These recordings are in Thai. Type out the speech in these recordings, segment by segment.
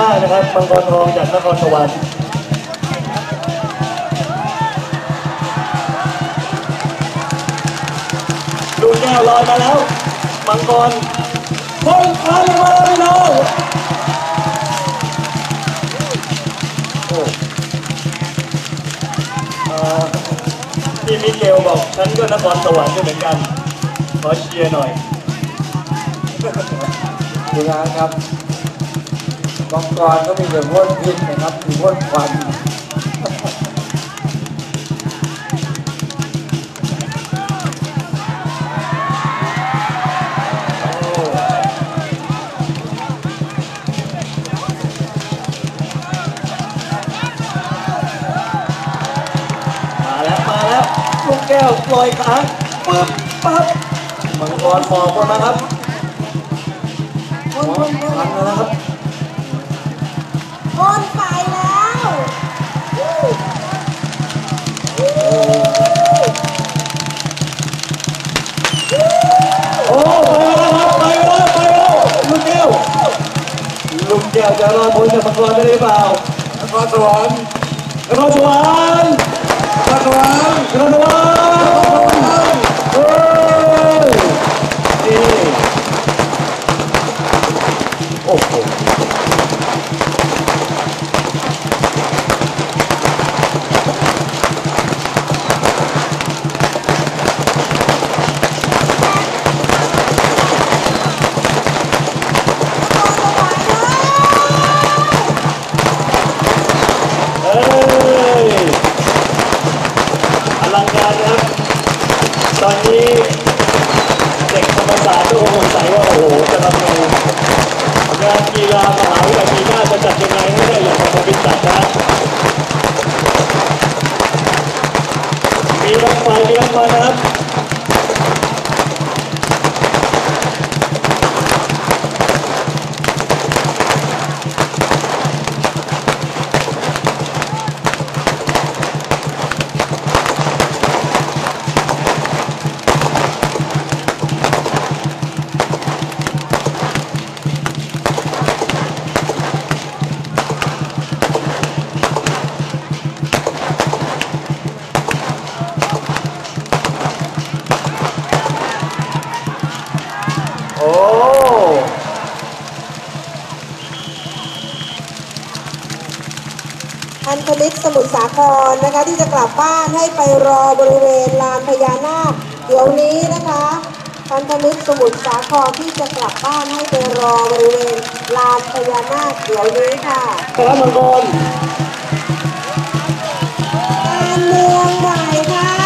มากนะครับมังกรทองจากนครสวรรค์ดูแก้วลอยมาแล้วมังกรพ่นพันมาแล้วพี่น้องโอ้พี่มิเกลบอกฉันก็นครสวรรค์ด้วยเหมือนกันขอเชียร์หน่อยทีมงานครับ กองกรก็มีแต่พ่นพิษนะครับมีพ่นควันมาแล้วมาแล้วลูกแก้วลอยค้างปึ๊บปั๊บมังกรฟองหมดนะครับพ่นพ่นพ่นทันแล้วนะครับ พ่นไฟแล้วโอ้ไปแล้วครับไปแล้วไปแล้วลูกแก้วลูกแก้วจะรอดพ้นจากมังกรได้หรือเปล่านครสวรรค์นครสวรรค์นครสวรรค์นครสวรรค์ มีร พันธมิตรสมุทรสาครนะคะ ที่จะกลับบ้านให้ไปรอบริเวณลานพญานาคเดี๋ยวนี้นะคะพันธมิตรสมุทรสาครที่จะกลับบ้านให้ไปรอบริเวณลานพญานาคเดี๋ยวนี้ค่ะพระมังกรการเมืองใหม่ค่ะ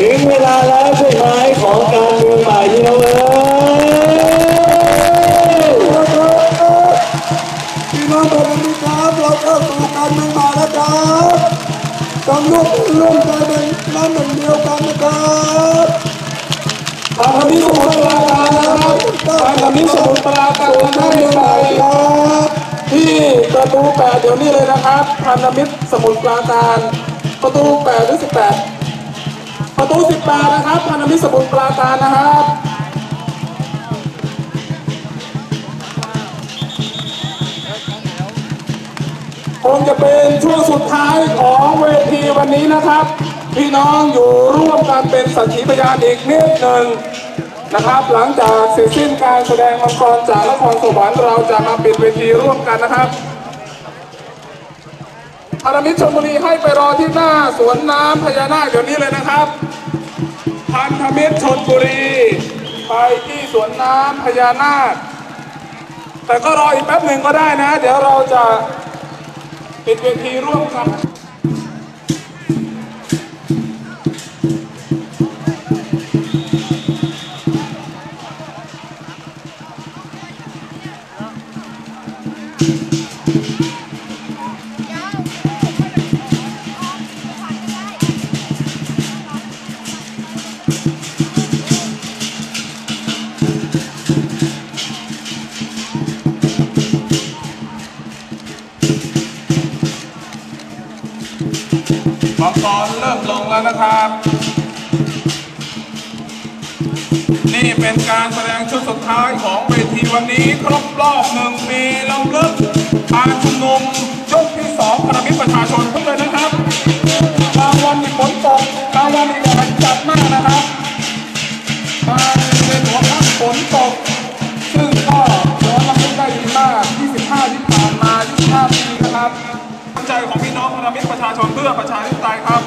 ถึงเวลาแล้วใช่ไหมของการเมืองใหม่พี่น้องเอ้พี่น้องประชาชนครับเราเข้าสู่การเมืองใหม่แล้วครับต้องร่วมร่วมใจเป็นน้ำหนึ่งเดียวกันนะครับทางมิสมุทรปราการนะครับทางมิสมุทรปราการท่านใดที่ประตูแปดเดี๋ยวนี้เลยนะครับพันธมิตรสมุทรปราการประตูแปดหรือสิบแปด ประตูสิบแปดนะครับพันธมิตรสมุทรปราการนะครับคงจะเป็นช่วงสุดท้ายของเวทีวันนี้นะครับ พี่น้องอยู่ร่วมกันเป็นสักขีพยานอีกนิดหนึ่งนะครับ หลังจากเสร็จสิ้นการแสดงละครจากนครสวรรค์เราจะมาปิดเวทีร่วมกันนะครับอารมิตรชลบุรีให้ไปรอที่หน้าสวนน้ำพญานาคเดี๋ยวนี้เลยนะครับ พันธมิตรชนบุรี ไปที่สวนน้ำพญานาค แต่ก็รออีกแป๊บหนึ่งก็ได้นะ เดี๋ยวเราจะปิดเวทีร่วมกัน มังกรเริ่มลงแล้วนะครับ นี่เป็นการแสดงชุดสุดท้ายของเวทีวันนี้ ครบรอบหนึ่งปีลำลึกการชุมนุมยกที่สองพลังมิตรประชาชนทุกเลยนะครับกลางวันมีฝนตกกลางวันมีแดดจัดมากนะครับมาในหัวค่ำฝนตก ซึ่งก็ย้อนรำลึกได้ดีมาก 25 ที่ผ่านมา 25 ปีนะครับ มิตรประชาชนเพื่อประชาธิปไตยครับ